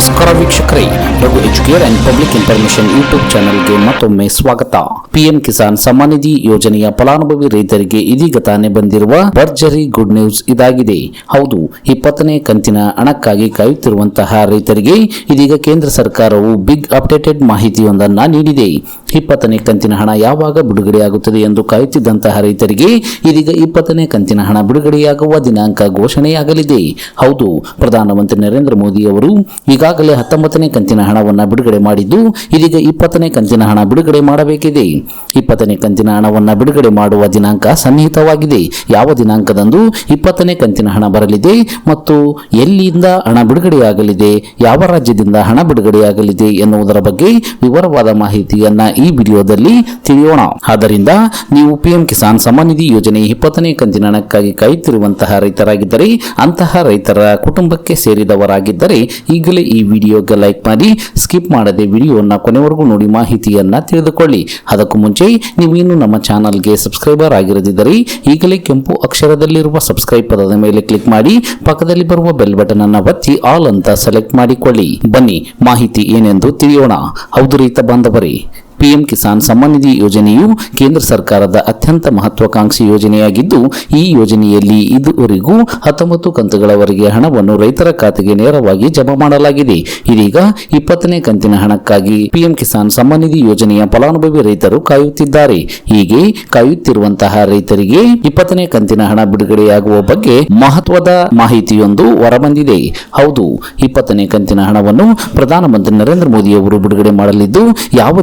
ನಮಸ್ಕಾರ ವೀಕ್ಷಕರೇ Raghu Educare and public information YouTube ಚಾನೆಲ್ಗೆ ಮತ್ತೊಮ್ಮೆ ಸ್ವಾಗತ. ಪಿಎಂ ಕಿಸಾನ್ ಸಮ್ಮಾನ್ ನಿಧಿ ಯೋಜನೆಯ ಫಲಾನುಭವಿ ರೈತರಿಗೆ ಇದೀಗ ತಾನೇ ಬಂದಿರುವ ಭರ್ಜರಿ ಗುಡ್ ನ್ಯೂಸ್ ಇದಾಗಿದೆ. ಹೌದು, ಇಪ್ಪತ್ತನೇ ಕಂತಿನ ಹಣಕ್ಕಾಗಿ ಕಾಯುತ್ತಿರುವಂತಹ ರೈತರಿಗೆ ಇದೀಗ ಕೇಂದ್ರ ಸರ್ಕಾರವು ಬಿಗ್ ಅಪ್ಡೇಟೆಡ್ ಮಾಹಿತಿಯೊಂದನ್ನು ನೀಡಿದೆ. ಇಪ್ಪತ್ತನೇ ಕಂತಿನ ಹಣ ಯಾವಾಗ ಬಿಡುಗಡೆಯಾಗುತ್ತದೆ ಎಂದು ಕಾಯುತ್ತಿದ್ದಂತಹ ರೈತರಿಗೆ ಇದೀಗ ಇಪ್ಪತ್ತನೇ ಕಂತಿನ ಹಣ ಬಿಡುಗಡೆಯಾಗುವ ದಿನಾಂಕ ಘೋಷಣೆಯಾಗಲಿದೆ. ಹೌದು, ಪ್ರಧಾನಮಂತ್ರಿ ನರೇಂದ್ರ ಮೋದಿ ಅವರು ಈಗಾಗಲೇ ಹತ್ತೊಂಬತ್ತನೇ ಕಂತಿನ ಹಣವನ್ನು ಬಿಡುಗಡೆ ಮಾಡಿದ್ದು, ಇದೀಗ ಇಪ್ಪತ್ತನೇ ಕಂತಿನ ಹಣ ಬಿಡುಗಡೆ ಮಾಡಬೇಕಿದೆ. ಇಪ್ಪತ್ತನೇ ಕಂತಿನ ಹಣವನ್ನು ಬಿಡುಗಡೆ ಮಾಡುವ ದಿನಾಂಕ ಸನ್ನಿಹಿತವಾಗಿದೆ. ಯಾವ ದಿನಾಂಕದಂದು ಇಪ್ಪತ್ತನೇ ಕಂತಿನ ಹಣ ಬರಲಿದೆ ಮತ್ತು ಎಲ್ಲಿಂದ ಹಣ ಬಿಡುಗಡೆಯಾಗಲಿದೆ, ಯಾವ ರಾಜ್ಯದಿಂದ ಹಣ ಬಿಡುಗಡೆಯಾಗಲಿದೆ ಎನ್ನುವುದರ ಬಗ್ಗೆ ವಿವರವಾದ ಮಾಹಿತಿಯನ್ನ ಈ ವಿಡಿಯೋದಲ್ಲಿ ತಿಳಿಯೋಣ. ಆದ್ದರಿಂದ ನೀವು ಪಿಎಂ ಕಿಸಾನ್ ಸಮ್ಮಾನ್ ನಿಧಿ ಯೋಜನೆ ಇಪ್ಪತ್ತನೇ ಕಂತಿನ ಹಣಕ್ಕಾಗಿ ಕಾಯುತ್ತಿರುವಂತಹ ರೈತರಾಗಿದ್ದರೆ, ಅಂತಹ ರೈತರ ಕುಟುಂಬಕ್ಕೆ ಸೇರಿದವರಾಗಿದ್ದರೆ, ಈಗಲೇ ಈ ವಿಡಿಯೋಗೆ ಲೈಕ್ ಮಾಡಿ, ಸ್ಕಿಪ್ ಮಾಡದೆ ವಿಡಿಯೋನ ಕೊನೆವರೆಗೂ ನೋಡಿ ಮಾಹಿತಿಯನ್ನ ತಿಳಿದುಕೊಳ್ಳಿ. ಅದಕ್ಕೂ ಮುಂಚೆ ನೀವು ಇನ್ನು ನಮ್ಮ ಚಾನಲ್ಗೆ ಸಬ್ಸ್ಕ್ರೈಬರ್ ಆಗಿರದಿದ್ದರೆ, ಈಗಲೇ ಕೆಂಪು ಅಕ್ಷರದಲ್ಲಿರುವ ಸಬ್ಸ್ಕ್ರೈಬ್ ಪದದ ಮೇಲೆ ಕ್ಲಿಕ್ ಮಾಡಿ, ಪಕ್ಕದಲ್ಲಿ ಬರುವ ಬೆಲ್ ಬಟನ್ ಅನ್ನ ಒತ್ತಿ ಆಲ್ ಅಂತ ಸೆಲೆಕ್ಟ್ ಮಾಡಿಕೊಳ್ಳಿ. ಬನ್ನಿ, ಮಾಹಿತಿ ಏನೆಂದು ತಿಳಿಯೋಣ. ಹೌದು ರೈತ ಬಾಂಧವರೇ ಪಿಎಂ ಕಿಸಾನ್ ಸಮ್ಮಾನ್ ನಿಧಿ ಯೋಜನೆಯು ಕೇಂದ್ರ ಸರ್ಕಾರದ ಅತ್ಯಂತ ಮಹತ್ವಾಕಾಂಕ್ಷಿ ಯೋಜನೆಯಾಗಿದ್ದು, ಈ ಯೋಜನೆಯಲ್ಲಿ ಇದುವರೆಗೂ ಹತ್ತೊಂಬತ್ತು ಕಂತುಗಳವರೆಗೆ ಹಣವನ್ನು ರೈತರ ಖಾತೆಗೆ ನೇರವಾಗಿ ಜಮಾ ಮಾಡಲಾಗಿದೆ. ಇದೀಗ ಇಪ್ಪತ್ತನೇ ಕಂತಿನ ಹಣಕ್ಕಾಗಿ ಪಿಎಂ ಕಿಸಾನ್ ಸಮ್ಮಾನ್ ನಿಧಿ ಯೋಜನೆಯ ಫಲಾನುಭವಿ ರೈತರು ಕಾಯುತ್ತಿದ್ದಾರೆ. ಹೀಗೆ ಕಾಯುತ್ತಿರುವಂತಹ ರೈತರಿಗೆ ಇಪ್ಪತ್ತನೇ ಕಂತಿನ ಹಣ ಬಿಡುಗಡೆಯಾಗುವ ಬಗ್ಗೆ ಮಹತ್ವದ ಮಾಹಿತಿಯೊಂದು ಹೊರಬಂದಿದೆ. ಹೌದು, ಇಪ್ಪತ್ತನೇ ಕಂತಿನ ಹಣವನ್ನು ಪ್ರಧಾನಮಂತ್ರಿ ನರೇಂದ್ರ ಮೋದಿ ಅವರು ಬಿಡುಗಡೆ ಮಾಡಲಿದ್ದು, ಯಾವ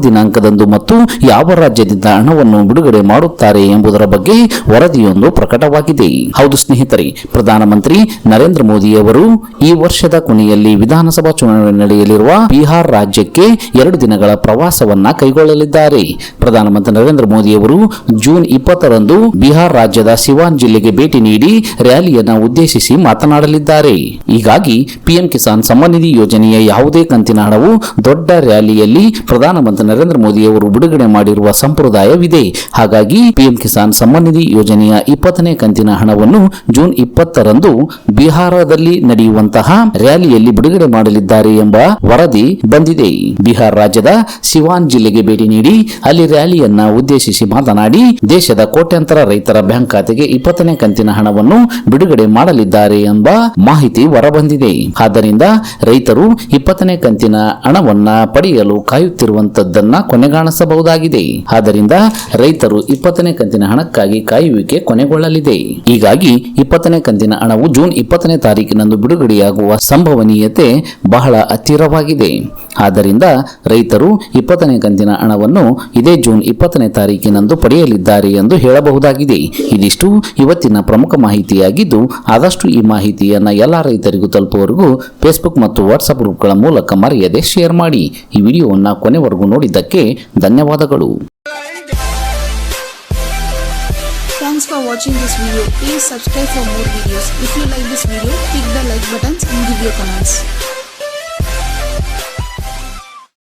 ದಿನಾಂಕದಂದು ಮತ್ತು ಯಾವ ರಾಜ್ಯದಿಂದ ಹಣವನ್ನು ಬಿಡುಗಡೆ ಮಾಡುತ್ತಾರೆ ಎಂಬುದರ ಬಗ್ಗೆ ವರದಿಯೊಂದು ಪ್ರಕಟವಾಗಿದೆ. ಹೌದು ಸ್ನೇಹಿತರೆ, ಪ್ರಧಾನಮಂತ್ರಿ ನರೇಂದ್ರ ಮೋದಿ ಅವರು ಈ ವರ್ಷದ ಕೊನೆಯಲ್ಲಿ ವಿಧಾನಸಭಾ ಚುನಾವಣೆ ನಡೆಯಲಿರುವ ಬಿಹಾರ್ ರಾಜ್ಯಕ್ಕೆ ಎರಡು ದಿನಗಳ ಪ್ರವಾಸವನ್ನ ಕೈಗೊಳ್ಳಲಿದ್ದಾರೆ. ಪ್ರಧಾನಮಂತ್ರಿ ನರೇಂದ್ರ ಮೋದಿ ಅವರು ಜೂನ್ ಇಪ್ಪತ್ತರಂದು ಬಿಹಾರ್ ರಾಜ್ಯದ ಸಿವಾನ್ ಜಿಲ್ಲೆಗೆ ಭೇಟಿ ನೀಡಿ ರ್ಯಾಲಿಯನ್ನ ಉದ್ದೇಶಿಸಿ ಮಾತನಾಡಲಿದ್ದಾರೆ. ಹೀಗಾಗಿ ಪಿಎಂ ಕಿಸಾನ್ ಸಮ್ಮಾನ್ ನಿಧಿ ಯೋಜನೆಯ ಯಾವುದೇ ಕಂತಿನ ಹಣವು ದೊಡ್ಡ ರ್ಯಾಲಿಯಲ್ಲಿ ಪ್ರಧಾನಮಂತ್ರಿ ನರೇಂದ್ರ ಮೋದಿ ಅವರು ಬಿಡುಗಡೆ ಮಾಡಿರುವ ಸಂಪ್ರದಾಯವಿದೆ. ಹಾಗಾಗಿ ಪಿಎಂ ಕಿಸಾನ್ ಸಮ್ಮಾನ್ ನಿಧಿ ಯೋಜನೆಯ ಇಪ್ಪತ್ತನೇ ಕಂತಿನ ಹಣವನ್ನು ಜೂನ್ ಇಪ್ಪತ್ತರಂದು ಬಿಹಾರದಲ್ಲಿ ನಡೆಯುವಂತಹ ರ್ಯಾಲಿಯಲ್ಲಿ ಬಿಡುಗಡೆ ಮಾಡಲಿದ್ದಾರೆ ಎಂಬ ವರದಿ ಬಂದಿದೆ. ಬಿಹಾರ ರಾಜ್ಯದ ಸಿವಾನ್ ಜಿಲ್ಲೆಗೆ ಭೇಟಿ ನೀಡಿ ಅಲ್ಲಿ ರ್ಯಾಲಿಯನ್ನ ಉದ್ದೇಶಿಸಿ ಮಾತನಾಡಿ ದೇಶದ ಕೋಟ್ಯಾಂತರ ರೈತರ ಬ್ಯಾಂಕ್ ಖಾತೆಗೆ ಇಪ್ಪತ್ತನೇ ಕಂತಿನ ಹಣವನ್ನು ಬಿಡುಗಡೆ ಮಾಡಲಿದ್ದಾರೆ ಎಂಬ ಮಾಹಿತಿ ಹೊರಬಂದಿದೆ. ಆದ್ದರಿಂದ ರೈತರು ಇಪ್ಪತ್ತನೇ ಕಂತಿನ ಹಣವನ್ನ ಪಡೆಯಲು ಕಾಯುತ್ತಿರುವಂತದ್ದನ್ನ ಕೊನೆಗಾಣಿಸಬಹುದಾಗಿದೆ ಆದ್ದರಿಂದ ರೈತರು ಇಪ್ಪತ್ತನೇ ಕಂತಿನ ಹಣಕ್ಕಾಗಿ ಕಾಯುವಿಕೆ ಕೊನೆಗೊಳ್ಳಲಿದೆ. ಹೀಗಾಗಿ ಇಪ್ಪತ್ತನೇ ಕಂತಿನ ಹಣವು ಜೂನ್ ಇಪ್ಪತ್ತನೇ ತಾರೀಕಿನಂದು ಬಿಡುಗಡೆಯಾಗುವ ಸಂಭವನೀಯತೆ ಬಹಳ ಹತ್ತಿರವಾಗಿದೆ. ಆದ್ದರಿಂದ ರೈತರು ಇಪ್ಪತ್ತನೇ ಕಂತಿನ ಹಣವನ್ನು ಇದೇ ಜೂನ್ ಇಪ್ಪತ್ತನೇ ತಾರೀಕಿನಂದು ಪಡೆಯಲಿದ್ದಾರೆ ಎಂದು ಹೇಳಬಹುದಾಗಿದೆ ಇದಿಷ್ಟು ಇವತ್ತಿನ ಪ್ರಮುಖ ಮಾಹಿತಿಯಾಗಿದ್ದು ಆದಷ್ಟು ಈ ಮಾಹಿತಿಯನ್ನು ಎಲ್ಲ ರೈತರಿಗೂ ತಲುಪುವವರೆಗೂ ಫೇಸ್ಬುಕ್ ಮತ್ತು ವಾಟ್ಸಪ್ ಗ್ರೂಪ್ಗಳ ಮೂಲಕ ಮರೆಯದೆ ಶೇರ್ ಮಾಡಿ ಈ ವಿಡಿಯೋವನ್ನು ಕೊನೆವರೆಗೂ ನೋಡಿದ್ದಕ್ಕೆ ಧನ್ಯವಾದಗಳು Thanks for watching this video. Please subscribe for more videos. If you like this video, click the like buttons and give your comments.